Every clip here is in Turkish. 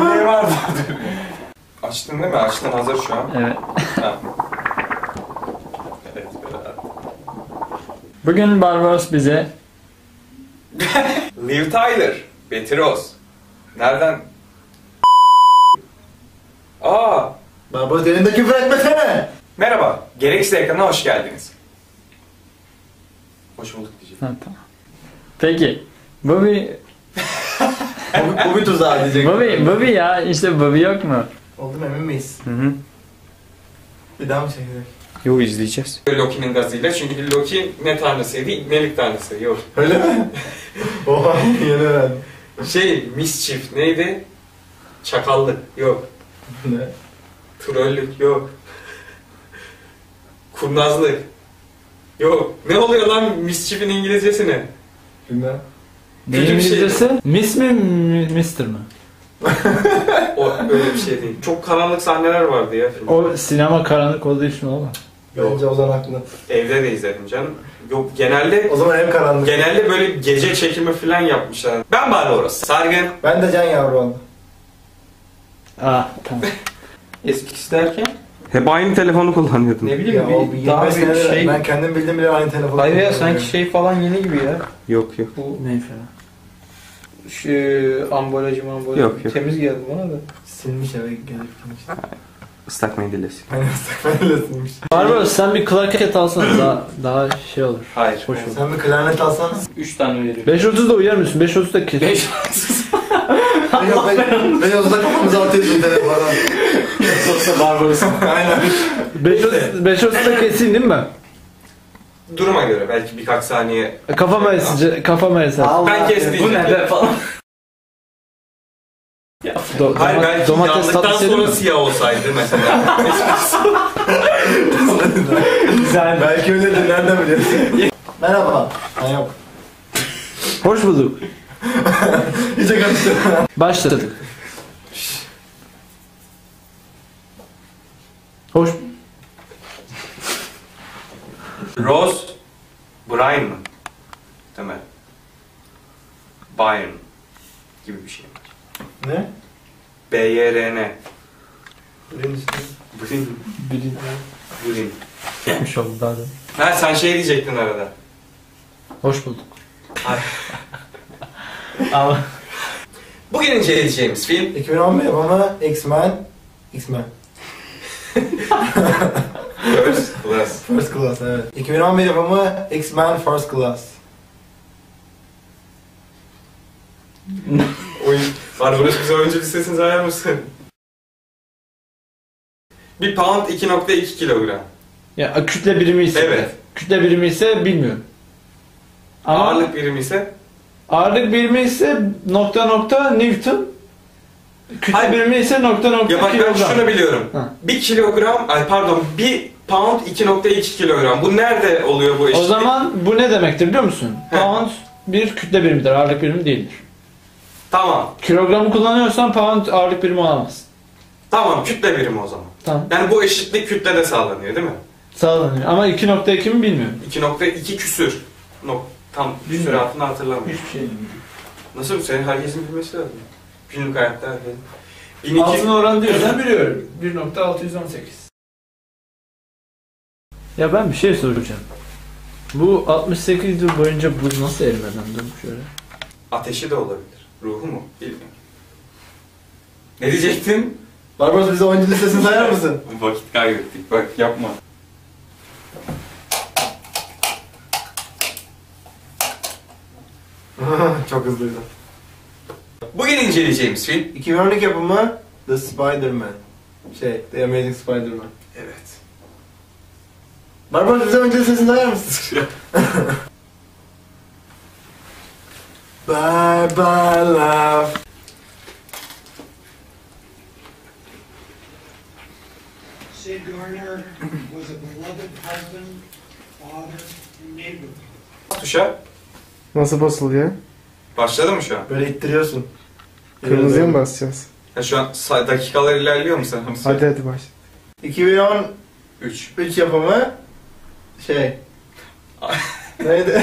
Niye vardı? Açtın değil mi? Açtın hazır şu an. Evet. Ha. Evet, beraber. Bugün Barbaros bize Liv Tyler, Betty Rose. Nereden? Aa, Barbaros elinde küfür etmesene. merhaba. Gereksiz ekrana hoş geldiniz. Hoş bulduk diyeceğim. Ha, tamam. Peki. Bobby, bir tuzağı diyecek. Bobby, Bobby ya işte Bobby yok mu? Oldum emin miyiz? Hı hı. Bir daha mı çekilir? Yo izleyeceğiz. Loki'nin gazıyla çünkü Loki ne tanrısıydı? İbnelik tanrısı. Yok. Öyle mi? Oha yeni öğrendim. Şey, mischief neydi? Çakallık. Yok. Ne? Trollük. Yok. Kurnazlık. Yok. Ne oluyor lan mischief'in İngilizcesi ne? Bilmem. Kötü bir şey. İngilizcesi Miss mi mi- Mister mı? O öyle bir şey değil. Çok karanlık sahneler vardı ya filmde. O sinema karanlık olduğu için olma. Yok. Bence Ozan haklı. Evde de izledim canım. Yok genelde O zaman hem karanlık. genelde böyle gece çekimi falan yapmışlar. Ben Barbaros. Sargın. Ben de Can Yavruoğlu. Aa tamam. Eskisi derken Hep aynı telefonu kullanıyordun. ne bileyim Ya o bir, bir daha 25 bir senedir şey. ben kendim bildim bile aynı telefonu Hayır ya sanki şey falan yeni gibi ya. Yok yok. Bu ne falan. şu ambalajı mambalajı Yok, yok. temiz geldi bana da. Silmiş eve gelip gitmiş. Islak mendilesi. Aynen saklayla silmiş. Barbaros sen bir klaket alsana daha daha şey olur. Hayır. Hoş olur. Sen bir klarnet alsana. 3 tane veriyor. 5.30'da uyar mısın? 5.30'da kes. 5 Yok ben, ben o zaman kafamıza atıyorsun telefonu. Sonuçta Barbaros. Aynen. 5.30 5.30'da keseyim değil mi ben? Duruma göre belki birkaç saniye. Kafama esici, kafama eser. Ben kestim. Bu ne be falan. Do- Hayır doma- belki domates yandıktan sonra mi? siyah olsaydı mesela. Güzel. Belki öyledir nereden biliyorsun? Merhaba. Ha yok. Hoş bulduk. İyice karıştı. Başladık. Hoş. Rose Bryan mı? Değil mi? Bayern gibi bir şey. Ne? B-Y-R-N. Birincisi. Bryn. Biri Bryn. yapmış oldu daha da. Ha sen şey diyecektin arada. Hoş bulduk. Ama Bugün inceleyeceğimiz film 2011 yapımı X-Men. X-Men. First Class. First Class evet. 2011 yapımı X-Men First Class. Oyun. Barbaros bize oyuncu listesini sayar mısın? Bir pound 2.2 kilogram. ya kütle birimi ise Evet. kütle birimi ise bilmiyorum. Ama ağırlık, Ağırlık birimi ise birimi ise nokta nokta Newton. Kütle Hayır. birimi ise nokta nokta ya bak ben kilogram. şunu biliyorum. Ha. 1 kilogram, ay pardon 1 pound 2.2 kilogram. Bu nerede oluyor bu O eşitlik? zaman bu ne demektir biliyor musun? He. Pound bir kütle birimidir, ağırlık birimi değildir. Tamam. Kilogramı kullanıyorsan pound ağırlık birimi olamaz. Tamam kütle birimi o zaman. Tamam. Yani bu eşitlik kütlede sağlanıyor değil mi? Sağlanıyor. Ama 2.2 mi bilmiyorum. 2.2 küsür. Nok tam küsuratını hatırlamıyorum. Hiçbir şey Nasıl senin herkesin bilmesi lazım. Günlük hayatta herkesin. 1200 Altın oranı diyorsan biliyorum. 1.618. Ya ben bir şey soracağım. Bu 68 yıl boyunca buz nasıl erimeden durmuş öyle? ateşi de olabilir. Ruhu mu? Bilmiyorum. Ne diyecektin? Barbaros bize oyuncu listesini sayar mısın? Vakit kaybettik. Bak yapma. Çok hızlıydı. Bugün inceleyeceğimiz film. 2012 yapımı The Spider-Man. Şey, The Amazing Spider-Man. Evet. Barbaros bize oyuncu listesini sayar mısın? bye bye love. Sid Garner was a beloved husband, father, and neighbor. Tuşa. Nasıl basılıyor? Başladı mı şu an? Böyle ittiriyorsun. Kırmızıya mı basacağız? Ya şu an say- dakikalar ilerliyor mu sen? Hadi hadi baş. 2013 3. yapımı şey. Neydi?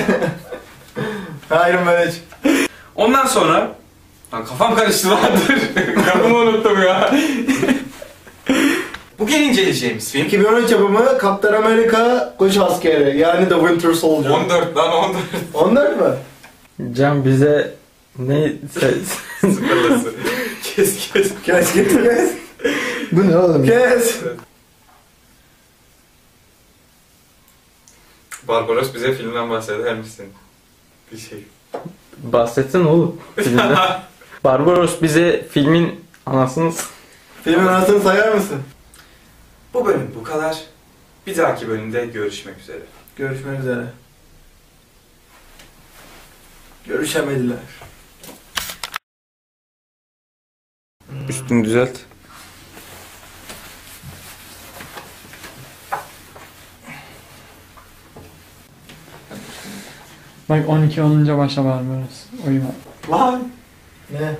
Iron Man 3. Ondan sonra Lan kafam karıştı vardır. Kafamı unuttum ya. Bugün inceleyeceğimiz film 2013 yapımı Kaptan Amerika Kuş Askeri yani The Winter Soldier. 14 lan 14 14 mü? Can bize ne ses? sıfırlısı. kes kes. Kes kes kes. Bu ne oğlum? Kes. Barbaros bize filmden bahseder misin? Bir şey. Bahsetsin oğlum. filmden. Barbaros bize filmin anasını Filmin anasını sayar mısın? Bu bölüm bu kadar. Bir dahaki bölümde görüşmek üzere. Görüşmek üzere. Görüşemediler. Üstünü düzelt. Bak 12 olunca başa bağırmıyoruz. Uyuma. Lan! Ne?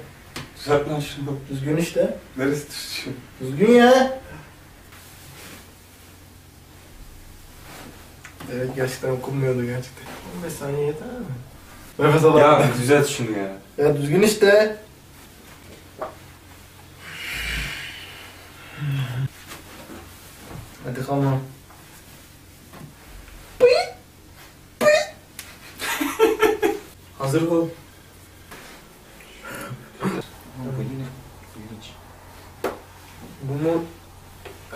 Düzelt lan şunu. Düzgün işte. Neresi düşüyor? Düzgün ya. Evet gerçekten okunmuyordu gerçekten. 15 saniye yeter mi? Nefes al. Ya düzelt şunu ya. Ya düzgün işte. Hadi kalma. Hazır ol. Bu mu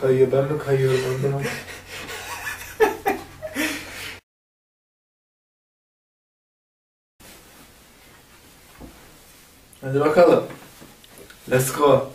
kayıyor? Ben mi kayıyorum? Oradan Hadi bakalım. Let's go.